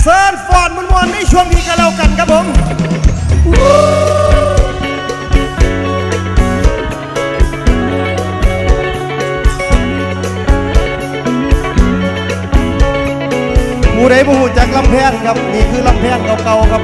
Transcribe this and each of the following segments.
เซิร์นฟอนมวนๆในช่วงนี้กันแล้วกันครับผมผู้ใดผู้จักลำแพนครับ นี่คือลำแพนเก่าๆครับ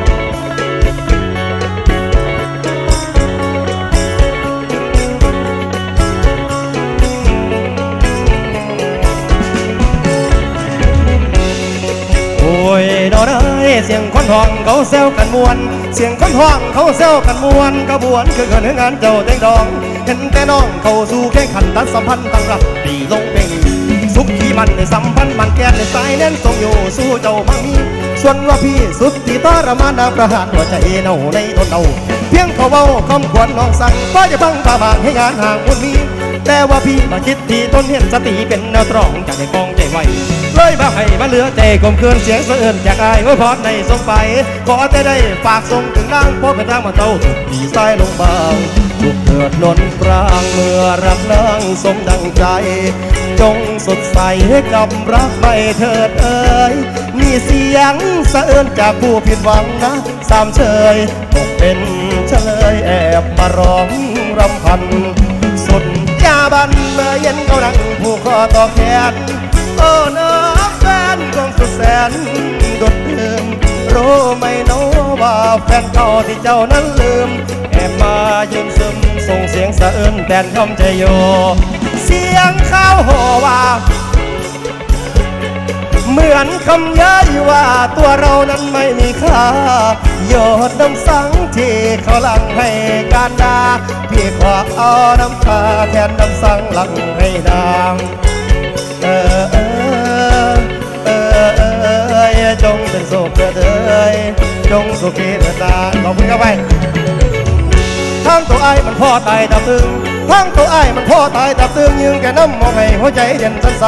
เสียงคนห้องเขาแซวกันมวน เสียงคนห้องเขาแซวกันมวนกระบวนคือเกินงานเจ้าแตงดอง เห็นแต่น้องเขาสู่แข่งขันตัดสัมพันธ์ตั้งรับตีลงเพลงสุขที่มันในสัมพันธ์มันแก่นในสายแน่นทรงอยู่สู้เจ้าพังมีส่วนว่าพี่สุดที่ทรมานาประหารหัวใจเน่าในทนเอาเพียงเขาเบาคำควรน้องสั่งก็จะพังตาบางให้งานห่างบุญมีแต่ว่าพี่มาคิดที่ต้นเห็นสติเป็นแนวตรองจากในกองใจไวเล ยมาให้มาเหลือใจกลมเคืนเสียงสะเอื้นจากอายไว้พอดในสงไป ขอแต่ได้ฝากส่งถึงนางพบเป็นทางมาเต้าถูกดีสายลงบางถูกเกิดนนปรางเมื่อรักนางสมดังใจ จงสดใสให้กับรักไม่เถิดเอ่ยมีเสียงสะเอื้นจากผู้ผิดหวังนะสามเชยตกเป็นเฉลยแอบมาร้องรำพันสุดยาบันเมื่อเย็นเขานั่งผูกคอต่อแขนโอ้น้อ งสุดแสนดดลืมรู้ไหมโนว่าแฟนเก่าที่เจ้านั้นลืม แอบมายืนซึมส่งเสียงสะอื้นแทนคำใจโย เสียงข้าวโหว่าเหมือนคำเย้ยว่าตัวเรานั้นไม่มีค่าโยดน้ำสังที่เขาหลังให้การดาพี่ขอเอาน้ำตาแทนน้ำสังหลังให้ดางเออ งเป็นสุขเถิดเอ่ยจงสุขีเถิดตาขอบคุณครับไปทั้งตัวไอ้มันพ่อตายตับตึงทั้งตัวไอ้มันพ่อตายตับตึงยืงแกน้ำมองให้หัวใจเด่นสันใส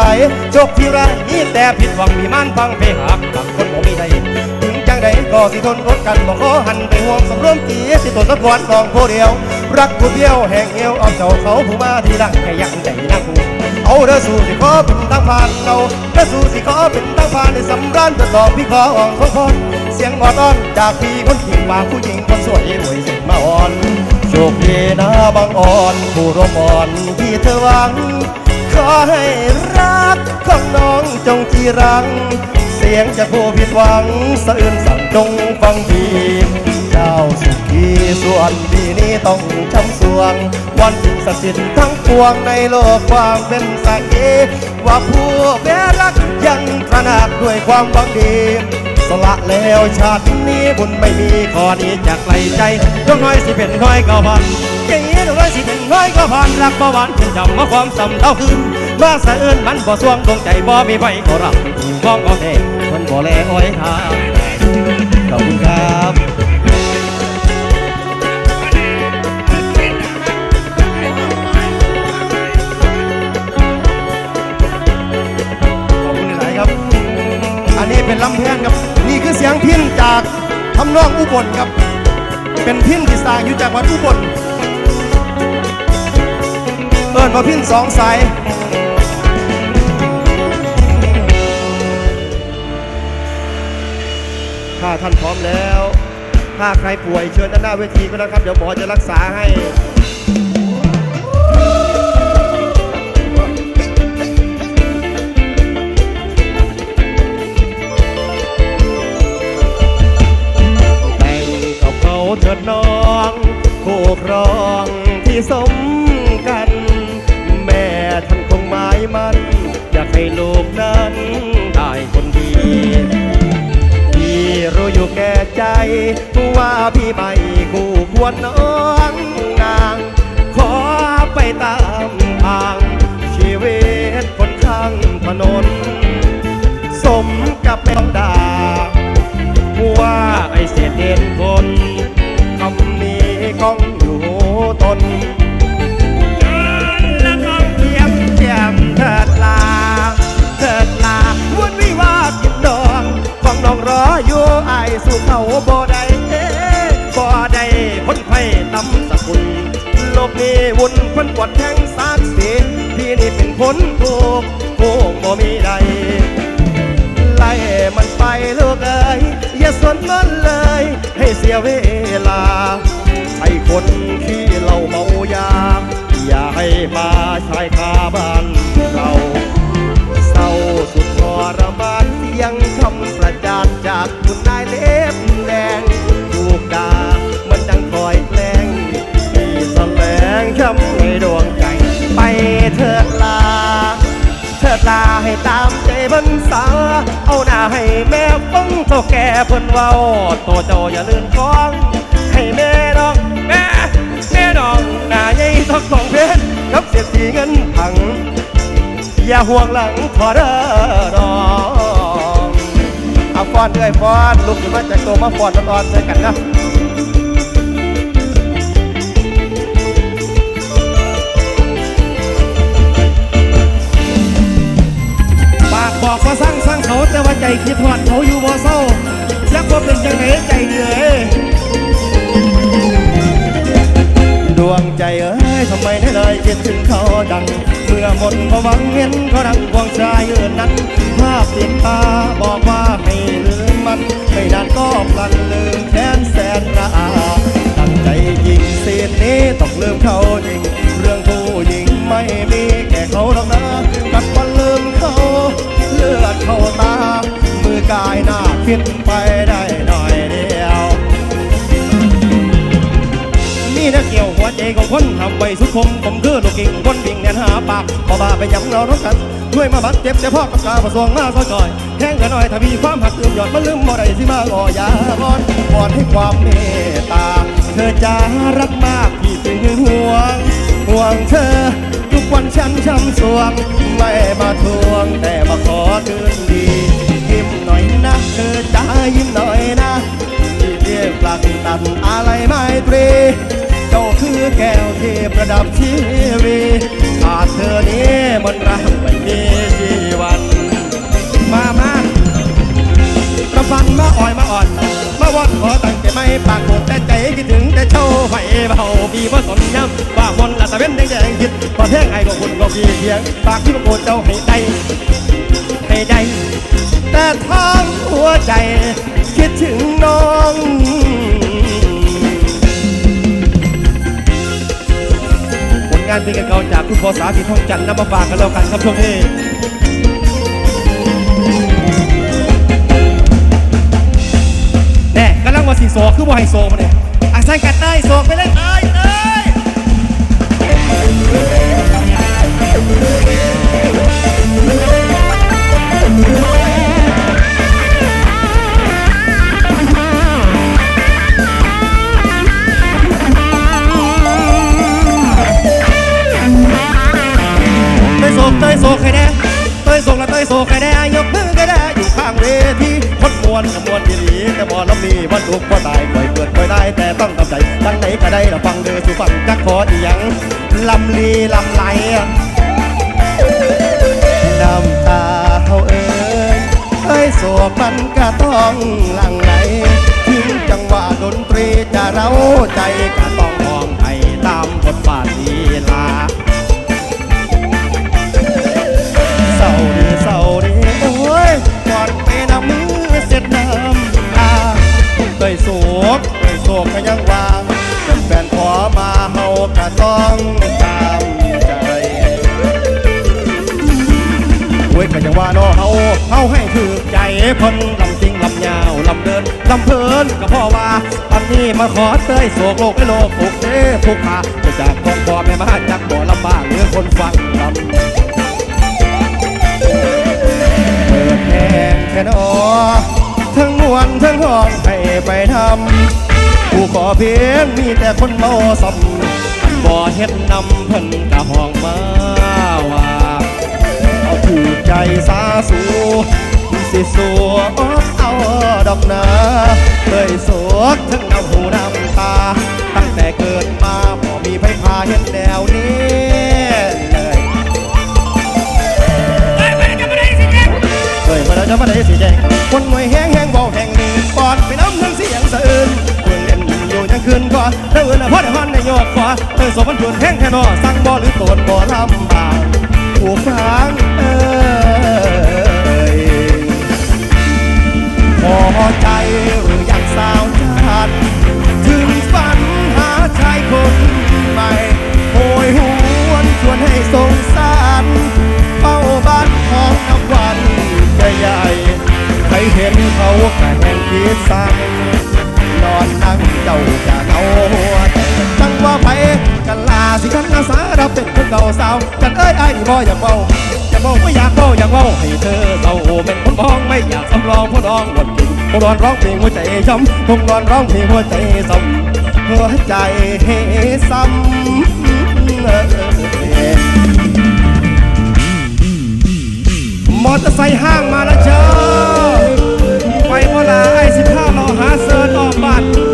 โชคที่ร้ายนี่แต่ผิดหวังมีมันฟังเพลงหักตักคนบ่มีใดถึงจังใดก็สิทนอดกันบอกขอหันไปห่วงสำรวมตีสิตนสักวันของผู้เดียว รักผู้เดียวแห่งเอวเอาเจ้าเขาผู้มาที่รักแค่ยังใจนัก เอาเด้อสู่สิขอเป็นทางผ่านเราเด้อสู่สิขอเป็นทางผ่านในสำราญเปิดดอบพี่ขออ่อนทนพรเสียงอ่อนอ้อนจากพี่คนขี่วางผู้หญิงคนสวยรวยเสร็จมาอ่อนโชคดีนะบางอ่อนผู้ร่วมอ่อนที่เธอหวัง ขอให้รักของน้องจงจีรัง เสียงจากผู้ผิดหวังสะอื้นสั่งจงฟังดีเจ้าสุขีส่วนปีนี้ต้องช้ำสวง วันที่ศักดิ์สิทธิ์ทั้งปวงในโลกความเป็นสักขีว่าผู้แม้รักยังตระหนักด้วยความหวังดีสละแล้วชาตินี้บุญไม่มีขอนี้จากไกลใจดวงน้อยสิเป็นน้อยก็พันอย่างนี้ดวงน้อยสิเป็นน้อยก็พันรักบ่หวานเป็นจำมาความสำเท่าคืนมาสะเอื้นมันบ่สวงดวงใจบ่มีไฟก็รับถูกมองก็แท้มัน บ่แลอ้อยทาขอบคุณครับขอบคุณหลายๆครับอันนี้เป็นลำแพนครับ นี่คือเสียงพิ้นจากทำนองอุบลครับ เป็นพิ้นที่สร้างอยู่จากวัดอุบลเอิญมาพิ้นสองสาย ถ้าท่านพร้อมแล้ว ถ้าใครป่วยเชิญด้านหน้าเวทีก็ได้ครับ เดี๋ยวหมอจะรักษาให้แต่งกับเขาเถิดน้องคู่ครองที่สมกัน แม่ท่านคงหมายมัน อยากให้ลูกนั้นได้คนดี อยู่แก่ใจว่าพี่ไม่คู่ควรน้องนาง ขอไปตามทางชีวิตคนข้างถนน สมกับเป็นดาว่าไอเสียเด่นคนคำนี้ก้องอยู่ตน สู่เขาบ่ได้เอ้บ่ได้พ้นไฟตำสกุลโลกนี้วุ่นเพิ่นกวดแทงสากเสียพี่นี่เป็นคนถูกผู้บ่มีใดไล่มันไปลูกเอ้ยอย่าสนมันเลย ให้เสียเวลาให้คนที่เราเมายาอย่าให้มาชายคาบ้านเราเศร้าสุดทรมานเสียงคำประจานจากคุณนายเล ดลาให้ตามใจบันสา เอาหน้าให้แม่ฟังโตแก่เพิ่นเว้าโตเจ้าอย่าลืมกองให้แม่น้องแม่แม่น้องหน้าใหญ่ทอกของเพชรกับเสียทีเงินถัง อย่าห่วงหลังขอเด้อน้องเอาฟอนเอ้ยฟอนลุกขึ้นมาจากตัวมาฟอนตอนๆใส่กันนะ ปากบอกว่าสร้างสร้างเขาแต่ว่าใจคิดหอดเขาอยู่บ่เศร้าจักว่าเป็นจังไหนใจเดือยดวงใจเอ้ยทำไมได้เลยคิดถึงเขาดัง เมื่อหมดพวังเห็นเขาดังวงชายอื่นนั้นภาพติดตาบอกว่าให้ลืมมัน ไม่นานก็พลันลืมแค้นแสนระอาตั้งใจยิงเสียนนี้ต้องลืมเขาจริง เรื่องผู้หญิงไม่มีแก่เขาหรอก คิดไปได้หน่อยเดียวมีนักเกี่ยวหัวใจของคนทำไว้สุดคมผมคือลูกกิ่งคนวิ่งแน่นหาปากพอบาไปยำเรารถกันด้วยมาบัดเจ็บแต่พ่อกับกาประสวงมาซอยจอยแข้งกันหน่อยถ้ามีความหักเติมหยอดมันลืมบ่ได้สิมางอยาบอนบอนให้ความเมตตา เธอจะรักมากพี่จึงห่วง ห่วงเธอ ทุกวันฉันช้ำสวง ไม่มาทวงแต่มาขอคืนดี เธอจ้ายิ้มหน่อยนะที่เรียกหลักตันอะไรไม่ตรี เจ้าคือแก้วที่ประดับชีวิตขาดเธอนี้มันรักไม่มีชีวัน มามาประพันมาอ่อยมาอ่อน มาวอนขอตั้งใจไม่ปากโกรธแต่ใจคิดถึงแต่เช่าไฟเบาพี่ว่าสนย้ำว่ามนต์ละตะเว้นแดงแดงคิดพอแท่งไอ้ก็คุณก็พี่เพียงปากที่มาโกรธเจ้าให้ได้ ใจ คิดถึงน้องผลงานเพลงเก่าจากคุณพอสาธิตทองจันทร์นำมาฝากกันแล้วกันครับช่วงนี้แน่กำลังว่าสีโซคือว่าไฮโซมาเนี่ยอาศัยกัดได้โซไปเลยเอ้ยเอ้ยเตยโศ เตยโศกใครแน่เตยโศกและเตยโศกใครแน่ยกมือใครแน่อยู่ข้างเวทีคนมวนกับมวนดีหลีแต่บ่ลำมีวันลุกบ่ตายปล่อยเกิดปล่อยได้แต่ต้องทำใจตั้งไหนก็ได้ละฟังเด้อสู่ฟังจักขออีหยังลำลีลำไหลน้ำตาเขาเอ่ยเอ้ยโศกมันก็ต้องหลั่งไหลถึงจังหวะดนตรีจะเร้าใจก็ต้อง เฮาให้ถือใจเพิ่นลำจริงลำยาวลำเดินลำเพลินก็พราะว่าตอนนี้มาขอเตยโศกโลกให้โลกผูกเด้ผูกขาจะจากกองพ่อแม่มาจากบ่ลำบากเหลืองคนฟังลำเปิดแทนแค่นอทั้งมวนทั้งห้องให้ไปทำผู้ขอเพียงมีแต่คนเมาซ้ำบ่เฮ็ดนำเพิ่นกะห้องมา ใจสาสูสิสัวเอาดอกนาเคยสวกทั้งน้ำหูน้ำตา ตั้งแต่เกิดมาพอมีไฟพาเห็นแนวนี้เลยเคยมาแล้วจะมาได้สิแจงคนหน่วยแห้งแห้งเบาแห่งหนึ่งปอดไปน้ำทั้งเสียงสะอื้นเพื่อนเล่นอยู่ยังคืนก่อนเธอเอื่นอะพ่อเดี๋ยวพันในโยกกว่าเธอสมบันชวนแห้งแค่นอสั่งบ่หรือโกนบ่ลำบากผู้ฟังเอ่ย พอใจ ร้องร้องเพลงหัวใจช้ำคงร้องร้องเพลงหัวใจซ้ำหัวใจซ้ำมอเตอร์ไซค์ห้างมาแล้วเจ้าไปเมื่อไรสิบห้ารอหาเซิร์ตออกบัตร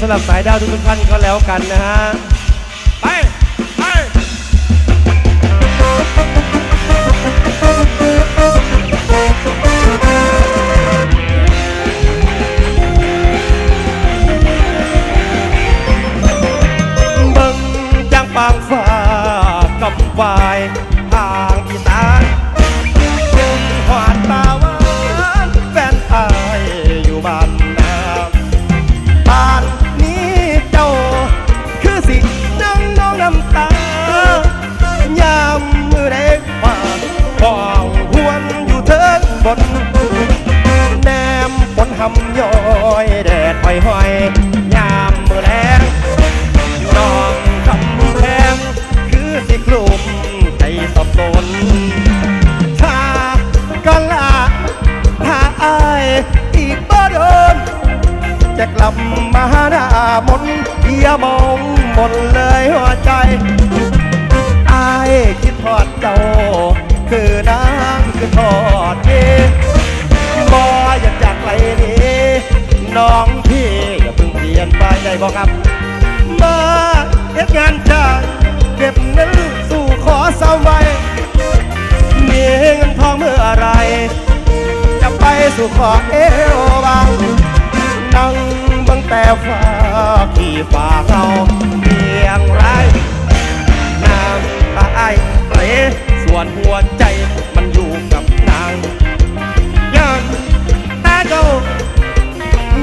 สำหรับสายดาวทุกท่านก็แล้วกันนะฮะ ไป ไป จะกลับมาหน้ามนอย่ามองมนเลยหัวใจอายคิดทอดเจ้า คือนางคือทอดเีบออยากจากไรนี้น้องพี่อย่าเพิ่งเปลี่ยนไปได้บอกครับ มาเอ็ดงานจ้าเก็บเงินสู่ขอสาวไว้มีเงินทองเมื่อไร จะไปสู่ขอเอวบางนั่ง แต่ฟ้าที่ฝากเราเพียงไรนางตาไอเปรส่วนหัวใจมันอยู่กับนางยัมตาโด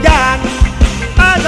ยันตาโด